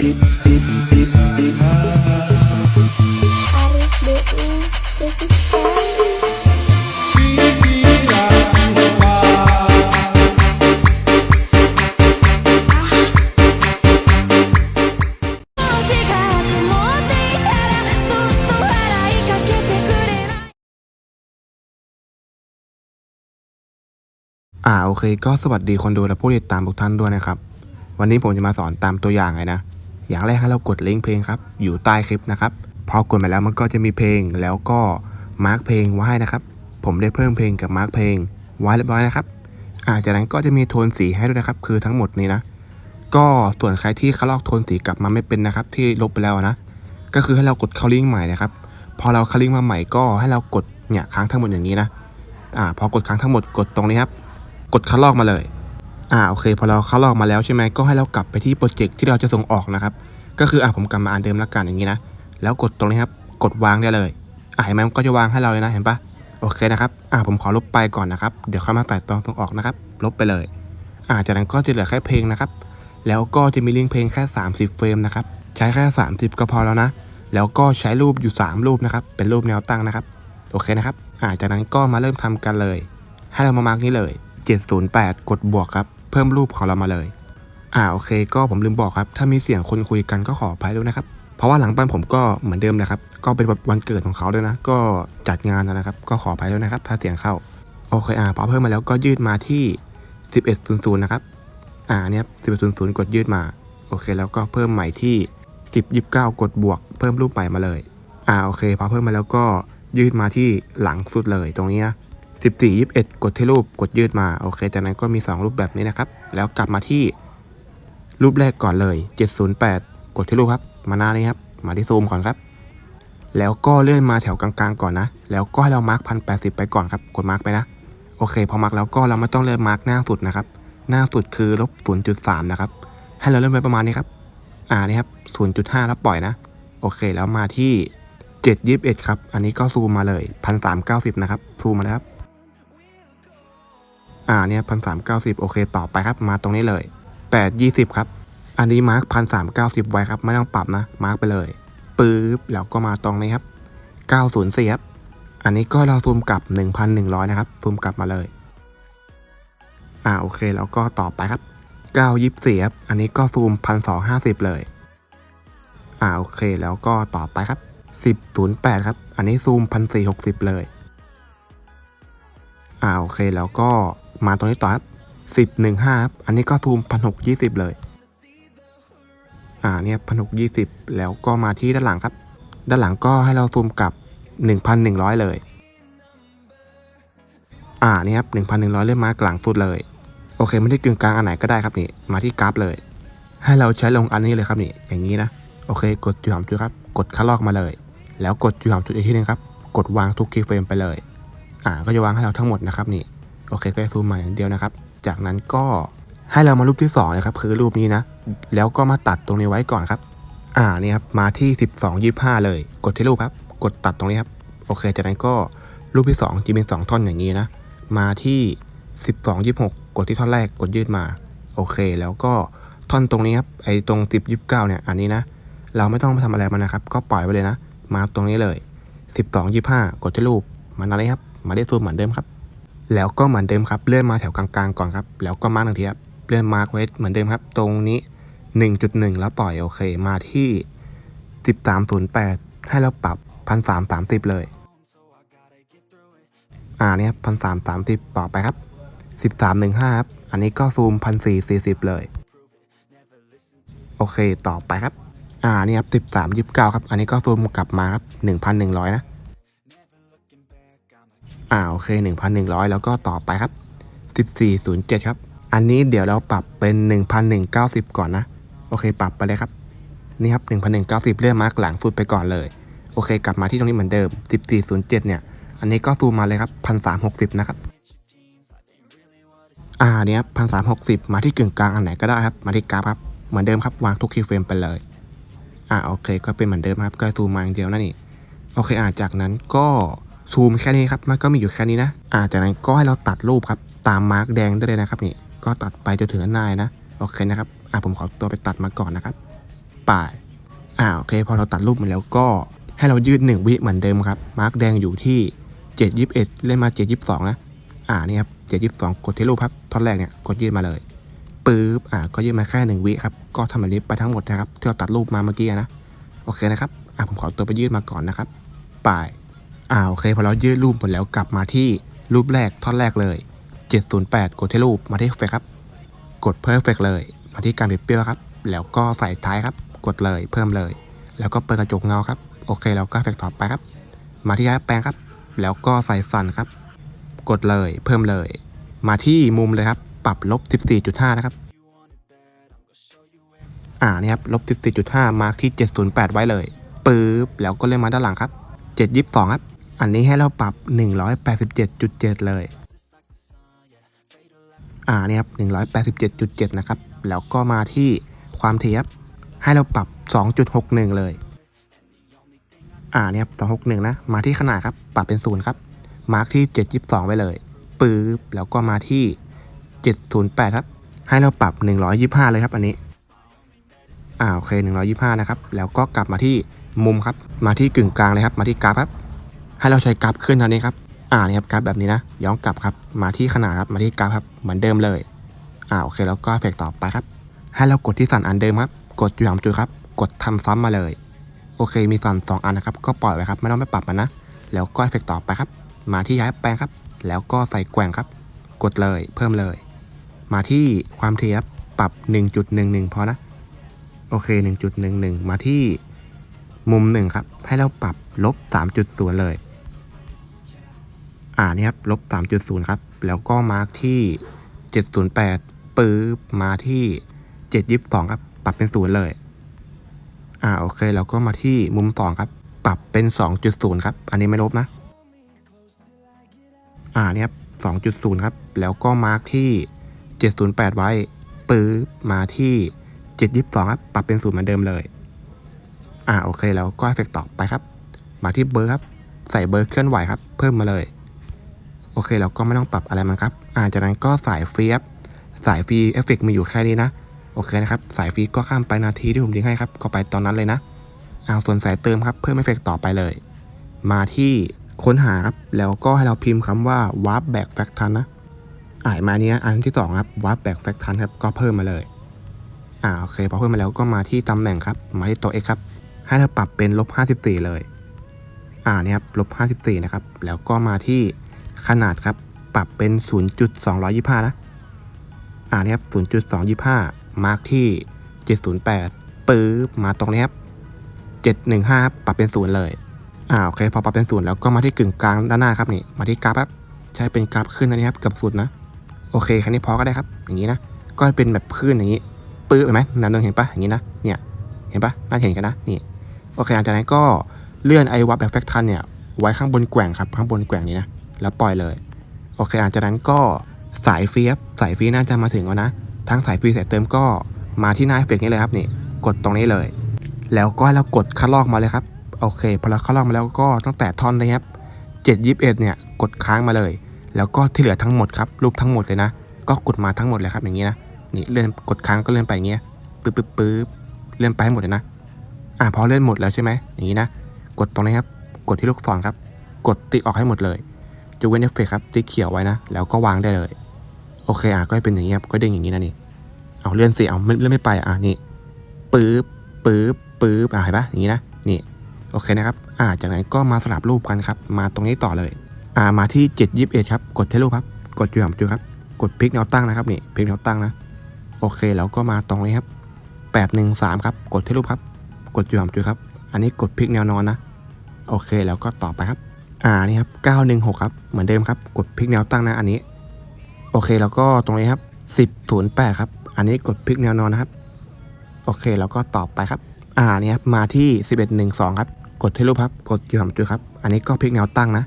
อ่าโอเค ก็สวัสดีคนดูและผู้ติดตามทุกท่านด้วยนะครับ วันนี้ผมจะมาสอนตามตัวอย่างเลยนะ อย่างแรกให้เรากดลิงก์เพลงครับ อยู่ใต้คลิปนะครับ พอกดไปแล้วมันก็จะมีเพลง แล้วก็มาร์กเพลงไว้นะครับ ผมได้เพิ่มเพลงกับมาร์กเพลงไว้เรียบร้อยนะครับอ่าจากนั้นก็จะมีโทนสีให้ด้วยนะครับ คือทั้งหมดนี้นะ ก็ส่วนใครที่เขาลอกโทนสีกลับมาไม่เป็นนะครับ ที่ลบไปแล้วนะ ก็คือให้เรากดเข้าลิงก์ใหม่นะครับ พอเราเข้าลิงก์มาใหม่ก็ให้เรากดเนี่ยค้างทั้งหมดอย่างนี้นะ อ่า พอกดค้างทั้งหมดกดตรงนี้ครับ กดคัดลอกมาเลย อ่าโอเคพอเราคัดลอกมาแล้วใช่ไหมก็ให้เรากลับไปที่โปรเจกต์ที่เราจะส่งออกนะครับ ก็คืออ่าผมกลับมาอ่านเดิมแล้วกันอย่างนี้นะ แล้วกดตรงนี้ครับ กดวางได้เลยอ่าเห็นไหมมันก็จะวางให้เราเลยนะเห็นปะโอเคนะครับอ่าผมขอลบไปก่อนนะครับ เดี๋ยวค่อยมาใส่ตอนส่งออกนะครับ ลบไปเลยอ่าจากนั้นก็จะเหลือแค่เพลงนะครับ แล้วก็จะมีลิงก์เพลงแค่ 30 เฟรมนะครับ ใช้แค่ 30 ก็พอแล้วนะ แล้วก็ใช้รูปอยู่ 3 รูปนะครับ เป็นรูปแนวตั้งนะครับ โอเคนะครับอ่าจากนั้นก็มาเริ่มทำกันเลย ให้เรามามาร์กนี้เลย 708 กดบวกครับ เพิ่มรูปของเรามาเลย อ่าโอเค ก็ผมลืมบอกครับ ถ้ามีเสียงคนคุยกันก็ขออภัยด้วยนะครับ เพราะว่าหลังบ้านผมก็เหมือนเดิมนะครับ ก็เป็นวันเกิดของเขาด้วยนะ ก็จัดงานนะครับ ก็ขออภัยด้วยนะครับ ถ้าเสียงเข้า โอเคอ่าพอเพิ่มมาแล้วก็ยืดมาที่ 1100นะครับ อ่าเนี่ย1100 กดยืดมา โอเค แล้วก็เพิ่มใหม่ที่ 1029 กดบวก เพิ่มรูปใหม่มาเลย อ่าโอเค พอเพิ่มมาแล้วก็ยืดมาที่หลังสุดเลยตรงนี้นะ 14 21 กดที่รูปกดยืดมาโอเค จากนั้นก็มี 2 รูปแบบนี้นะครับ แล้วกลับมาที่รูปแรกก่อนเลย 708 กดที่รูปครับ มาหน้านี้ครับ มาที่ซูมก่อนครับ แล้วก็เลื่อนมาแถวกลางๆก่อนนะ แล้วก็ให้เรามาร์กพันแปไปก่อนครับ กดมาร์กไปนะ โอเค พอมาร์กแล้วก็เราไม่ต้องเลื่อมาร์กหน้าสุดนะครับ หน้าสุดคือลบ0.3 นะครับ ให้เราเลื่อนไปประมาณนี้ครับ อ่านี่ครับ 0.5 แล้วปล่อยนะ โอเค แล้วมาที่721ครับ อันนี้ก็ซูมมาเลย 1390 นะครับ ซูมมาแล้วครับ อ่าเนี่ยพันสามเก้าสิบโอเคต่อไปครับมาตรงนี้เลยแปดยี่สิบครับ อันนี้มาร์กพันสามเก้าสิบไว้ครับไม่ต้องปรับนะมาร์กไปเลยปึ๊บแล้วก็มาตรงนี้ครับเก้าศูนย์สี่ครับอันนี้ก็เราซูมกลับหนึ่งพันหนึ่งร้อยนะครับซูมกลับมาเลยอ่าโอเคแล้วก็ต่อไปครับเก้ายี่สี่ครับอันนี้ก็ซูมพันสองห้าสิบเลยอ่าโอเคแล้วก็ต่อไปครับสิบศูนย์แปดครับ อันนี้ซูมพันสี่หกสิบเลยอ่าโอเคแล้วก็ มาตรงนี้ต่อครับสิบหนึ่งห้าครับ อันนี้ก็ซูมพันหกยี่สิบเลย อ่าเนี่ยพันหกยี่สิบแล้วก็มาที่ด้านหลังครับ ด้านหลังก็ให้เราซูมกลับหนึ่งพันหนึ่งร้อยเลย อ่านี่ครับหนึ่งพันหนึ่งร้อยเลื่อนมากลางสุดเลย โอเคไม่ได้กึ่งกลางอันไหนก็ได้ครับนี่มาที่กราฟเลย ให้เราใช้ลงอันนี้เลยครับนี่อย่างนี้นะโอเค กดจุดหอมจุดครับ กดคัดลอกมาเลย แล้วกดจุดหอมจุดอีกทีนึงครับ กดวางทุกคีย์เฟรมไปเลย อ่าก็จะวางให้เราทั้งหมดนะครับนี่ โอเคก็จะซูมมาอย่างเดียวนะครับ จากนั้นก็ให้เรามารูปที่2นะครับคือรูปนี้นะ แล้วก็มาตัดตรงนี้ไว้ก่อนครับ อ่านี่ครับมาที่ 12 25 เลย กดที่รูปครับ กดตัดตรงนี้ครับโอเค จากนั้นก็รูปที่2จะเป็น2ท่อนอย่างนี้นะ มาที่ 12 26 กดที่ท่อนแรกกดยืดมา โอเค แล้วก็ท่อนตรงนี้ครับไอ้ตรง 10 29 เนี่ยอันนี้นะ เราไม่ต้องไปทำอะไรมันนะครับ ก็ปล่อยไปเลยนะ มาตรงนี้เลย 12 25 กดที่รูปมาตรงนี้ครับมาได้ซูมเหมือนเดิมครับ แล้วก็เหมือนเดิมครับเลื่อนมาแถวกลางๆก่อนครับ แล้วก็มาร์กหนึ่งทีครับเลื่อนมาร์กไว้เหมือนเดิมครับ ตรงนี้ 1.1 แล้วปล่อยโอเค มาที่ 1308 ให้เราปรับ 1330 เลยอ่าเนี่ยพันสามสามสิบต่อไปครับ1315ครับ อันนี้ก็ซูม1440เลย โอเคต่อไปครับ อ่านี่ครับ1329ครับ อันนี้ก็ซูมกลับมาครับ1,100นะ อ่าโอเค 1,100 แล้วก็ต่อไปครับ 1407 ครับ อันนี้เดี๋ยวเราปรับเป็น 1,190 ก่อนนะ โอเค ปรับไปเลยครับ นี่ครับ 1,190 เลื่อนมาร์กหลังสุดไปก่อนเลย โอเค กลับมาที่ตรงนี้เหมือนเดิม 1407 เนี่ย อันนี้ก็ซูมมาเลยครับ 1,360 นะครับ อ่าเนี้ยพันสามหกสิบมาที่กึ่งกลางอันไหนก็ได้ครับ มาที่กราฟครับ เหมือนเดิมครับ วางทุกคีย์เฟรมไปเลย อ่าโอเค ก็เป็นเหมือนเดิมครับ ก็ซูมมาอย่างเดียวนั่นนี่ โอเค อ่าจากนั้นก็ ซูมแค่นี้ครับมันก็มีอยู่แค่นี้นะอ่าจากนั้นก็ให้เราตัดรูปครับตามมาร์กแดงได้เลยนะครับนี่ก็ตัดไปจนถึงด้านในะโอเคนะครับอ่าผมขอตัวไปตัดมาก่อนนะครับป่ายอ่าโอเค พอเราตัดรูปมาแล้วก็ให้เรายืดหนึ่งวิเหมือนเดิมครับมาร์กแดงอยู่ที่เจ็ดยิบเอ็ดเล่นมาเจ็ดยิบสองนะ อ่านี่ครับเจ็ดยิบสองกดที่รูปครับท่อนแรกเนี่ยกดยืดมาเลยปึ๊บอ่าก็ยืดมาแค่หนึ่งวิครับก็ทำแบบนี้ไปทั้งหมดนะครับที่เราตัดรูปมาเมื่อกี้นะโอเคนะครับอ่าผมขอตัวไปยืดมาก่อนนะครับป่าย อ่าโอเคพอเรายืดรูปหมดแล้วกลับมาที่รูปแรกท่อนแรกเลย 708 กดที่รูปมาที่เฟกครับ กด perfect เลย มาที่การเปรียบเปรี้ยวครับ แล้วก็ใส่ท้ายครับ กดเลยเพิ่มเลย แล้วก็เปิดกระจกเงาครับ โอเคแล้วก็เฟกต่อไปครับ มาที่ย้ายแปลงครับ แล้วก็ใส่ฟันครับ กดเลยเพิ่มเลย มาที่มุมเลยครับ ปรับลบ 14.5 นะครับ อ่านี่ครับลบ 14.5 มาที่ 708 ไว้เลยปึ๊บแล้วก็เลื่อนมาด้านหลังครับ 722 ครับ อันนี้ให้เราปรับ 187.7 เลย อ่าเนี่ยครับ187.7 นะครับ แล้วก็มาที่ความถี่ครับ ให้เราปรับ 2.61 เลย อ่าเนี่ยครับ261 นะ มาที่ขนาดครับ ปรับเป็นศูนย์ครับ มาร์กที่ 722 ไว้เลยปึ๊บแล้วก็มาที่ 708 ครับ ให้เราปรับ 125 เลยครับ อันนี้ อ่าโอเค 125 นะครับ แล้วก็กลับมาที่มุมครับ มาที่กึ่งกลางเลยครับ มาที่กราฟครับ ให้เราใช้กราฟขึ้นเท่านี้ครับ อ่านี่ครับกราฟแบบนี้นะ ย้อนกลับครับ มาที่ขนาดครับ มาที่กราฟครับ เหมือนเดิมเลย อ่าโอเคแล้วก็เฟกต่อไปครับ ให้เรากดที่สันอันเดิมครับ กดจุดสามจุดครับ กดทำซ้ำมาเลย โอเค มีสันสองอันนะครับ ก็ปล่อยไว้ครับ ไม่ต้องไปปรับมันนะ แล้วก็เฟกต่อไปครับ มาที่ย้ายแปลงครับ แล้วก็ใส่แกว่งครับ กดเลย เพิ่มเลย มาที่ความถี่ครับ ปรับ 1.11 พอนะ โอเค 1.11 มาที่มุมหนึ่งครับ ให้เราปรับลบ3.0เลย อ่านี่ครับลบ3.0ครับ แล้วก็มาร์กที่708ปื๊บมาที่722ครับ ปรับเป็นศูนย์เลย อ่าโอเคแล้วก็มาที่มุม2ครับ ปรับเป็น2.0ครับ อันนี้ไม่ลบนะ อ่านี่ครับ2.0ครับ แล้วก็มาร์กที่708ไว้ปื๊บมาที่722ครับ ปรับเป็นศูนย์เหมือนเดิมเลย อ่าโอเคแล้วก็เอฟเฟกต์ต่อไปครับ มาที่เบอร์ครับ ใส่เบอร์เคลื่อนไหวครับ เพิ่มมาเลย อเคเราก็ไม่ต้องปรับอะไรมันครับอ่าจากนั้นก็สายฟรีครับสายฟรีเอฟเฟกต์มีอยู่แค่นี้นะ โอเคนะครับ สายฟรีก็ข้ามไปนาทีที่ผมทิ้งให้ครับ ก็ไปตอนนั้นเลยนะเอาส่วนสายเติมครับ เพิ่มเอฟเฟกต่อไปเลย มาที่ค้นหาครับ แล้วก็ให้เราพิมพ์คำว่า warp back factor นะอ่ามาเนี้ยอันที่สองครับ warp back factor ครับ ก็เพิ่มมาเลย อ่าโอเคพอเพิ่มมาแล้วก็มาที่ตำแหน่งครับ มาที่ตัว x ครับ ให้เราปรับเป็นลบ54เลย อ่าเนี่ยครับลบ54นะครับ แล้วก็มาที่ ขนาดครับ ปรับเป็น 0.225 นะ อ่าเนี่ยครับ 0.225 มาร์กที่ 708ปื๊บมาตรงนี้ครับ 715ครับปรับเป็นศูนย์เลยอ่าโอเคพอปรับเป็นศูนย์แล้วก็มาที่กึ่งกลางด้านหน้าครับนี่มาที่กราฟครับใช้เป็นกราฟขึ้นอันนี้ครับกับสุดนะ โอเคแค่นี้พอก็ได้ครับ อย่างนี้นะก็ให้เป็นแบบขึ้นอย่างนี้ปื๊บเห็นไหมนันนึงเห็นปะอย่างนี้นะเนี่ยเห็นปะน่าเห็นกันนะนี่โอเคหลังจากนั้นก็เลื่อนไอวับแบบแฟกทันเนี่ยไว้ข้างบนแกว่งครับข้างบนแกว่งนี้นะ แล้วปล่อยเลย โอเคหลังจากนั้นก็สายฟรีสายฟรีน่าจะมาถึงแล้วนะ ทั้งสายฟรีสายเติมก็มาที่หน้าเอฟเฟกนี้เลยครับนี่ กดตรงนี้เลย แล้วก็ให้เรากดคัดลอกมาเลยครับ โอเค พอเราคัดลอกมาแล้วก็ตั้งแต่ท่อนนี้ครับเจ็ดยิบเอ็ดเนี่ย กดค้างมาเลย แล้วก็ที่เหลือทั้งหมดครับ รูปทั้งหมดเลยนะ ก็กดมาทั้งหมดเลยครับอย่างนี้นะ นี่เลื่อนกดค้างก็เลื่อนไปอย่างเงี้ย ปึ๊บปึ๊บปึ๊บเลื่อนไปให้หมดเลยนะ อ่าพอเลื่อนหมดแล้วใช่ไหมอย่างนี้นะ กดตรงนี้ครับ กดที่ลูกศรครับ กดติ๊กออกให้หมดเลย จะเว้นเอฟเฟกครับติ๊กเขียวไว้นะ แล้วก็วางได้เลย โอเคอะก็เป็นอย่างนี้ครับก็เด้งอย่างนี้นะนี่เอาเลื่อนสิเอาไม่เลื่อนไม่ไปอะนี่ปึ๊บปึ๊บปึ๊บอะเห็นปะอย่างนี้นะนี่โอเคนะครับอ่าจากนั้นก็มาสลับรูปกันครับ มาตรงนี้ต่อเลยอ่ามาที่7 2 1ครับกดเที่รูปครับ กดจุดหามจุดครับ กดพลิกแนวตั้งนะครับนี่พลิกแนวตั้งนะโอเคแล้วก็มาตรงนี้ครับ813ครับกดเที่รูปครับ กดจุดหามจุดครับ อันนี้กดพลิกแนวนอนนะ โอเคแล้วก็ต่อไปครับ อ่านี่ครับ 916 ครับ เหมือนเดิมครับ กดพลิกแนวตั้งนะอันนี้ โอเคแล้วก็ตรงนี้ครับ 1008 ครับ อันนี้กดพลิกแนวนอนนะครับ โอเคแล้วก็ต่อไปครับ อ่านี่ครับมาที่ 1112 ครับ กดที่รูปครับ กดจุดหามจุดครับ อันนี้ก็พลิกแนวตั้งนะ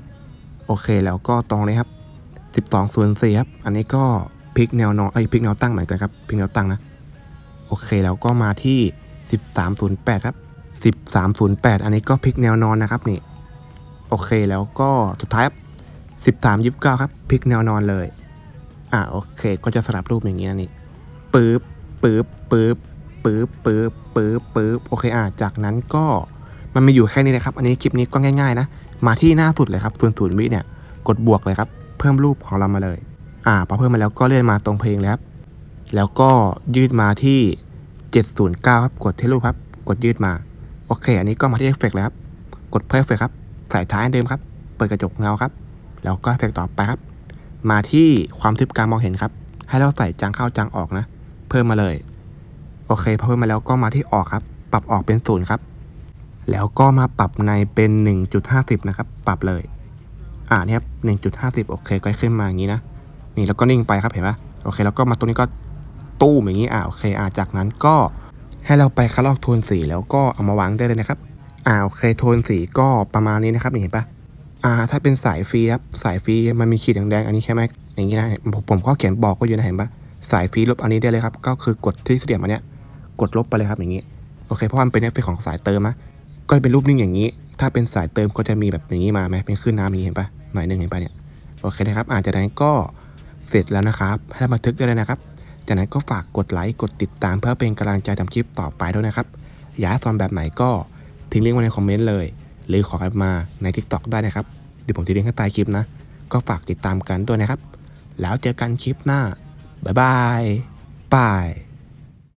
โอเคแล้วก็ตรงนี้ครับ 1204 ครับ อันนี้ก็พลิกแนวนอนเอ้พลิกแนวตั้งเหมือนกันครับ พลิกแนวตั้งนะ โอเคแล้วก็มาที่ 1308 ครับ 1308 อันนี้ก็พลิกแนวนอนนะครับนี่ โอเคแล้วก็สุดท้ายครับ1329ครับพลิกแนวนอนเลย อ่าโอเค ก็จะสลับรูปอย่างนี้นะนี่ปึ๊บปึ๊บปึ๊บปึ๊บปึ๊บปึ๊บปึ๊บโอเคอะจากนั้นก็มันมีอยู่แค่นี้นะครับ อันนี้คลิปนี้ก็ง่ายๆนะ มาที่หน้าสุดเลยครับส่วนศูนย์วิเนี่ยกดบวกเลยครับ เพิ่มรูปของเรามาเลย อ่าพอเพิ่มมาแล้วก็เลื่อนมาตรงเพลงเลยครับแล้วก็ยืดมาที่ 709 ครับ กดที่รูปครับ กดยืดมา โอเค อันนี้ก็มาที่เอฟเฟกต์เลยครับ กดเพิ่มเอฟเฟกต์ครับ ใส่ท้ายเดิมครับ เปิดกระจกเงาครับ แล้วก็เอฟเฟกต์ต่อไปครับ มาที่ความทึบการมองเห็นครับ ให้เราใส่จางเข้าจางออกนะ เพิ่มมาเลย โอเคพอเพิ่มมาแล้วก็มาที่ออกครับ ปรับออกเป็นศูนย์ครับ แล้วก็มาปรับในเป็น 1.50 นะครับ ปรับเลย อ่าเนี่ยครับ1.50 โอเคก็ขึ้นมาอย่างนี้นะ นี่แล้วก็นิ่งไปครับเห็นปะโอเค แล้วก็มาตรงนี้ก็ตู้มอย่างนี้ อ่าโอเค อ่าจากนั้นก็ให้เราไปคัดลอกโทนสีแล้วก็เอามาวางได้เลยนะครับ อ่าโอเคโทนสีก็ประมาณนี้นะครับเห็นปะอ่าถ้าเป็นสายฟรีครับสายฟรีมันมีขีดแดงๆอันนี้ใช่ไหมอย่างนี้นะผมผมก็เขียนบอกก็อยู่นะเห็นปะสายฟรีลบอันนี้ได้เลยครับ ก็คือกดที่เหลี่ยมอันเนี้ยกดลบไปเลยครับอย่างนี้โอเคเพราะมันเป็นเอฟเฟกของสายเติมนะก็จะเป็นรูปนิ่งอย่างนี้ ถ้าเป็นสายเติมก็จะมีแบบอย่างนี้มาไหมเป็นขึ้นน้ำอย่างนี้เห็นปะหน่อยหนึ่งเห็นปะเนี่ยโอเคนะครับอาจจะนั้นก็เสร็จแล้วนะครับให้บันทึกได้เลยนะครับ จากนั้นก็ฝากกดไลค์กดติดตามเพื่อเป็นกำลังใจทำคลิปต่อไปด้วยนะครับ อยาสอนแบบไหนก็ ทิ้งลิงก์ไว้ในคอมเมนต์เลย หรือขอกันมาใน TikTok ได้นะครับ เดี๋ยวผมทิ้งลิงก์ข้างใต้คลิปนะ ก็ฝากติดตามกันด้วยนะครับ แล้วเจอกันคลิปหน้า บ๊ายบายบาย